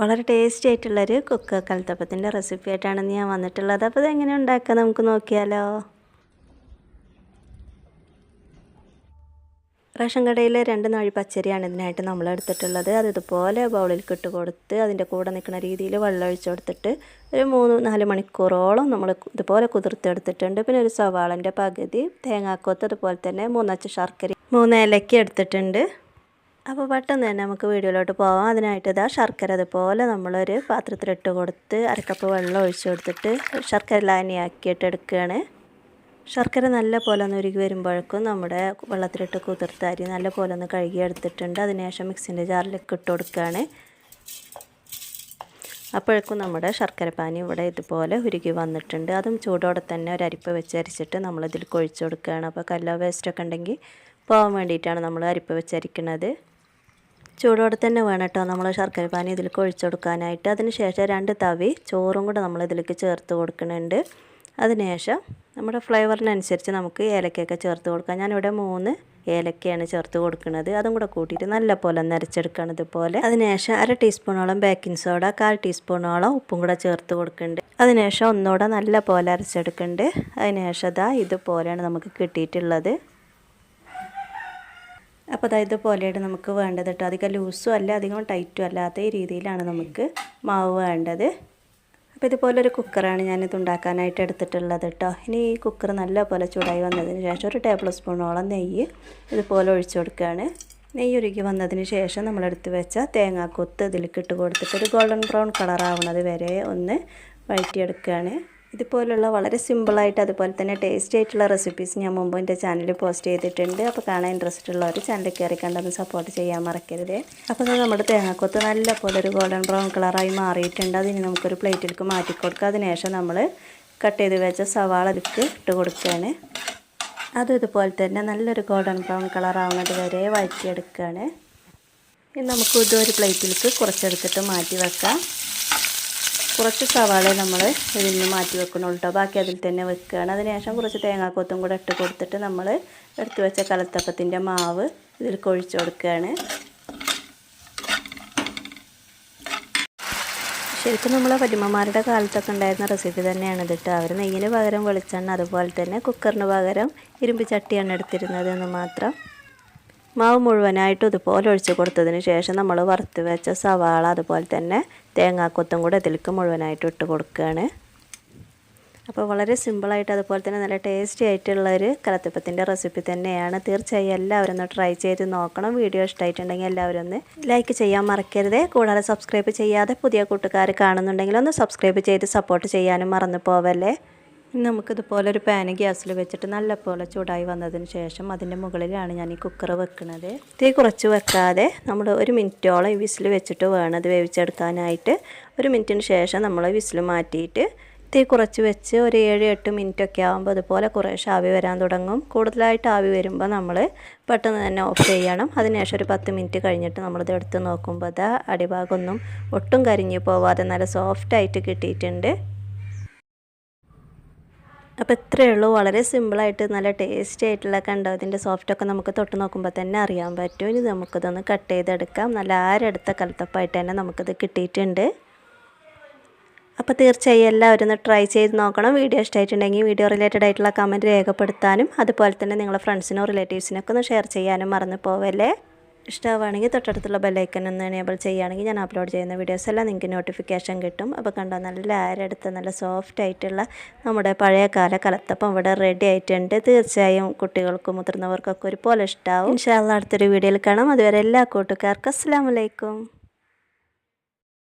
വളരെ ടേസ്റ്റി ആയിട്ടുള്ളൊരു cook കൽത്തപ്പത്തിന്റെ recipe ആയിട്ടാണ് ഞാൻ വന്നിട്ടുള്ളത്. അപ്പോൾ ഇതെങ്ങനെ ഉണ്ടാക്കുക നമുക്ക് നോക്കിയാലോ? റേഷൻ കടയിലെ രണ്ട് നാഴി പച്ചരിയാണ് ഇതിനായിട്ട് നമ്മൾ എടുത്തിട്ടുള്ളത്. അത് ഇതുപോലെ ബൗളിൽ ഇട്ട് കൊടുത്ത് അതിന്റെ കൂടെ നിൽക്കുന്ന രീതിയിൽ വെള്ളം ഒഴിച്ച് കൊടുത്തിട്ട് ഒരു മൂന്ന് നാല് മണിക്കൂറോളം നമ്മൾ ഇതുപോലെ കുതിർത്തെടുത്തിട്ടുണ്ട്. പിന്നെ ഒരു സവാളന്റെ പകുതി തേങ്ങാക്കോത്ത് അതുപോലെ തന്നെ മൂന്നച്ച ശർക്കര മൂന്ന് ഏലക്ക എടുത്തിട്ടുണ്ട്. അപ്പോൾ പെട്ടെന്ന് തന്നെ നമുക്ക് വീഡിയോയിലോട്ട് പോകാം അതിനായിട്ട് ഇതാ ശർക്കര അതുപോലെ നമ്മളൊരു പാത്രത്തിലിട്ട് കൊടുത്ത് അരക്കപ്പ് വെള്ളം ഒഴിച്ചു കൊടുത്തിട്ട് ശർക്കര ലാനിയാക്കിയിട്ട് എടുക്കുകയാണ്. ശർക്കര നല്ല പോലെ ഒന്ന് ഉരുകി വരുമ്പോഴേക്കും നമ്മുടെ വെള്ളത്തിലിട്ട് കുതിർത്ത അരി നല്ല പോലെ ഒന്ന് കഴുകി എടുത്തിട്ടുണ്ട്. അതിനുശേഷം മിക്സിന്റെ ജാറിലേക്ക് ഇട്ട് കൊടുക്കുകയാണ്. അപ്പോഴേക്കും നമ്മുടെ ശർക്കര പാനി ഇവിടെ ഇതുപോലെ ഉരുകി വന്നിട്ടുണ്ട്. അതും ചൂടോടെ തന്നെ ഒരു അരിപ്പ് വെച്ച് അരിച്ചിട്ട് നമ്മളിതിൽ കൊഴിച്ചു കൊടുക്കുകയാണ്. അപ്പോൾ കല്ലോ വേസ്റ്റൊക്കെ ഉണ്ടെങ്കിൽ പോകാൻ വേണ്ടിയിട്ടാണ് നമ്മൾ അരിപ്പ് വെച്ച് അരിക്കുന്നത്. ചൂടോടെ തന്നെ വേണം കേട്ടോ നമ്മൾ ശർക്കര പാനി ഇതിലേക്ക് ഒഴിച്ചു കൊടുക്കാനായിട്ട്. അതിനുശേഷം രണ്ട് തവി ചോറും കൂടെ നമ്മൾ ഇതിലേക്ക് ചേർത്ത് കൊടുക്കുന്നുണ്ട്. അതിനുശേഷം നമ്മുടെ ഫ്ലേവറിനനുസരിച്ച് നമുക്ക് ഏലക്കയൊക്കെ ചേർത്ത് കൊടുക്കാം. ഞാനിവിടെ മൂന്ന് ഏലക്കയാണ് ചേർത്ത് കൊടുക്കുന്നത്. അതും കൂടെ കൂട്ടിയിട്ട് നല്ല പോലെ നരച്ചെടുക്കണം ഇതുപോലെ. അതിനുശേഷം അര ടീസ്പൂണോളം ബേക്കിംഗ് സോഡ കാൽ ടീസ്പൂണോളം ഉപ്പും കൂടെ ചേർത്ത് കൊടുക്കുന്നുണ്ട്. അതിനുശേഷം ഒന്നുകൂടെ നല്ല പോലെ അരച്ചെടുക്കുന്നുണ്ട്. അതിനുശേഷം ഇതാ ഇതുപോലെയാണ് നമുക്ക് കിട്ടിയിട്ടുള്ളത്. അപ്പോൾ അതായത് ഇതുപോലെയാണ് നമുക്ക് വേണ്ടത് കേട്ടോ അധികം ലൂസും അല്ല അധികം ടൈറ്റും അല്ലാത്ത രീതിയിലാണ് നമുക്ക് മാവ് വേണ്ടത്. അപ്പോൾ ഇതുപോലൊരു കുക്കറാണ് ഞാനിത് ഉണ്ടാക്കാനായിട്ട് എടുത്തിട്ടുള്ളത് കേട്ടോ ഇനി ഈ കുക്കർ നല്ല പോലെ ചൂടായി വന്നതിന് ശേഷം ഒരു ടേബിൾ സ്പൂണോളം നെയ്യ് ഇതുപോലെ ഒഴിച്ചു കൊടുക്കുകയാണ് നെയ്യ് ഉരുകി വന്നതിന് ശേഷം നമ്മളെടുത്ത് വെച്ച തേങ്ങാക്കൊത്ത് ഇതിലേക്ക് ഇട്ട് കൊടുത്തിട്ട് ഒരു ഗോൾഡൻ ബ്രൗൺ കളർ ആവുന്നത് വരെ ഒന്ന് വഴറ്റിയെടുക്കുകയാണ് ഇതുപോലുള്ള വളരെ സിമ്പിളായിട്ട് അതുപോലെ തന്നെ ടേസ്റ്റി ആയിട്ടുള്ള റെസിപ്പീസ് ഞാൻ മുമ്പ് എന്റെ ചാനലിൽ പോസ്റ്റ് ചെയ്തിട്ടുണ്ട്. അപ്പോൾ കാണാൻ ഇൻട്രസ്റ്റ് ഉള്ളവർ ചാനൽ കയറി കണ്ടൊന്ന് സപ്പോർട്ട് ചെയ്യാൻ മറക്കരുത്. അപ്പോൾ നമ്മുടെ തേങ്ങാക്കൊത്ത് നല്ല പോലെ ഒരു ഗോൾഡൻ ബ്രൗൺ കളറായി മാറിയിട്ടുണ്ട്. അതിന് നമുക്കൊരു പ്ലേറ്റിലേക്ക് മാറ്റി കൊടുക്കുക അതിനുശേഷം നമ്മൾ കട്ട് ചെയ്ത് വെച്ച സവാള ഇതിക്ക് ഇട്ട് കൊടുക്കുകയാണ് അതും ഇതുപോലെ തന്നെ നല്ലൊരു ഗോൾഡൻ ബ്രൗൺ കളർ ആവുന്നത് വരെ വഴറ്റിയെടുക്കുകയാണ് ഇനി നമുക്ക് ഇതൊരു പ്ലേറ്റിലേക്ക് കുറച്ചെടുത്തിട്ട് മാറ്റി വെക്കാം. കുറച്ച് സവാള നമ്മൾ ഇതിൽ നിന്ന് മാറ്റി വെക്കണം. കേട്ടോ ബാക്കി അതിൽ തന്നെ വെക്കുകയാണ്. അതിനുശേഷം കുറച്ച് തേങ്ങാക്കൊത്തും കൂടെ ഇട്ട് കൊടുത്തിട്ട് നമ്മൾ എടുത്തു വെച്ച കലത്തപ്പത്തിന്റെ മാവ് ഇതിൽ കൊഴിച്ചു കൊടുക്കുകയാണ്. ശരിക്കും നമ്മളെ പരിമമാരുടെ കാലത്തൊക്കെ ഉണ്ടായിരുന്ന റെസിപ്പി തന്നെയാണ് ഇതിട്ട് അവർ നെയ്യിന് പകരം വെളിച്ചെണ്ണ അതുപോലെ തന്നെ കുക്കറിന് പകരം ഇരുമ്പ് ചട്ടിയാണ് എടുത്തിരുന്നത് എന്ന് മാത്രം മാവ് മുഴുവനായിട്ടും ഇതുപോലെ ഒഴിച്ച് കൊടുത്തതിന് ശേഷം നമ്മൾ വറുത്ത് വെച്ച സവാള അതുപോലെ തന്നെ തേങ്ങാക്കൊത്തും കൂടെ ഇതിലേക്ക് മുഴുവനായിട്ട് ഇട്ട് കൊടുക്കുകയാണ്. അപ്പോൾ വളരെ സിമ്പിളായിട്ട് അതുപോലെ തന്നെ നല്ല ടേസ്റ്റി ആയിട്ടുള്ളൊരു കലത്തപ്പത്തിന്റെ റെസിപ്പി തന്നെയാണ്. തീർച്ചയായും എല്ലാവരും ഒന്ന് ട്രൈ ചെയ്ത് നോക്കണം. വീഡിയോ ഇഷ്ടമായിട്ടുണ്ടെങ്കിൽ എല്ലാവരും ഒന്ന് ലൈക്ക് ചെയ്യാൻ മറക്കരുത്. കൂടാതെ സബ്സ്ക്രൈബ് ചെയ്യാതെ പുതിയ കൂട്ടുകാർ കാണുന്നുണ്ടെങ്കിൽ ഒന്ന് സബ്സ്ക്രൈബ് ചെയ്ത് സപ്പോർട്ട് ചെയ്യാനും മറന്നു പോവല്ലേ? നമുക്കിതുപോലെ ഒരു പാന് ഗ്യാസിൽ വെച്ചിട്ട് നല്ലപോലെ ചൂടായി വന്നതിന് ശേഷം അതിന്റെ മുകളിലാണ് ഞാൻ ഈ കുക്കർ വെക്കുന്നത് തീ കുറച്ച് വെക്കാതെ നമ്മൾ ഒരു മിനിറ്റോളം ഈ വിസിൽ വെച്ചിട്ട് വേണം അത് വേവിച്ചെടുക്കാനായിട്ട്. ഒരു മിനിറ്റിന് ശേഷം നമ്മൾ വിസിൽ മാറ്റിയിട്ട് തീ കുറച്ച് വെച്ച് ഒരു ഏഴ് എട്ട് മിനിറ്റ് ഒക്കെ ആകുമ്പോൾ അതുപോലെ കുറേശ്ശെ ആവി വരാൻ തുടങ്ങും. കൂടുതലായിട്ട് ആവി വരുമ്പോൾ നമ്മൾ പെട്ടെന്ന് തന്നെ ഓഫ് ചെയ്യണം. അതിനുശേഷം ഒരു പത്ത് മിനിറ്റ് കഴിഞ്ഞിട്ട് നമ്മളിത് എടുത്ത് നോക്കുമ്പോൾ അത് അടിഭാഗമൊന്നും ഒട്ടും കരിഞ്ഞു പോവാതെ നല്ല സോഫ്റ്റായിട്ട് കിട്ടിയിട്ടുണ്ട്. അപ്പോൾ ഇത്രയേ ഉള്ളൂ. വളരെ സിമ്പിളായിട്ട് നല്ല ടേസ്റ്റി ആയിട്ടുള്ള കണ്ടോ? സോഫ്റ്റ് സോഫ്റ്റൊക്കെ നമുക്ക് തൊട്ട് നോക്കുമ്പോൾ തന്നെ അറിയാൻ പറ്റും. ഇനി നമുക്കിതൊന്ന് കട്ട് ചെയ്തെടുക്കാം. നല്ല ആരെടുത്ത കലത്തപ്പായിട്ട് തന്നെ നമുക്കിത് കിട്ടിയിട്ടുണ്ട്. അപ്പോൾ തീർച്ചയായും എല്ലാവരും ഒന്ന് ട്രൈ ചെയ്ത് നോക്കണം. വീഡിയോ ഇഷ്ടമായിട്ടുണ്ടെങ്കിൽ വീഡിയോ റിലേറ്റഡ് ആയിട്ടുള്ള കമന്റ് രേഖപ്പെടുത്താനും അതുപോലെ തന്നെ നിങ്ങളുടെ ഫ്രണ്ട്സിനോ റിലേറ്റീവ്സിനൊക്കെ ഒന്ന് ഷെയർ ചെയ്യാനും മറന്നു പോവല്ലേ? ഇഷ്ടമാണെങ്കിൽ തൊട്ടടുത്തുള്ള ബെല്ലൈക്കൻ ഒന്ന് എനേബിൾ ചെയ്യുകയാണെങ്കിൽ ഞാൻ അപ്ലോഡ് ചെയ്യുന്ന വീഡിയോസ് എല്ലാം നിങ്ങൾക്ക് നോട്ടിഫിക്കേഷൻ കിട്ടും. അപ്പോൾ കണ്ടോ നല്ല ആരെടുത്ത് നല്ല സോഫ്റ്റ് ആയിട്ടുള്ള നമ്മുടെ പഴയ കാല കലത്തപ്പം ഇവിടെ റെഡി ആയിട്ടുണ്ട്. തീർച്ചയായും കുട്ടികൾക്കും മുതിർന്നവർക്കൊക്കെ ഒരുപോലെ ഇഷ്ടമാവും ഇൻഷാല്ല അടുത്തൊരു വീഡിയോയിൽ കാണാം. അതുവരെ എല്ലാ കൂട്ടുകാർക്കും അസ്സാം വലൈക്കും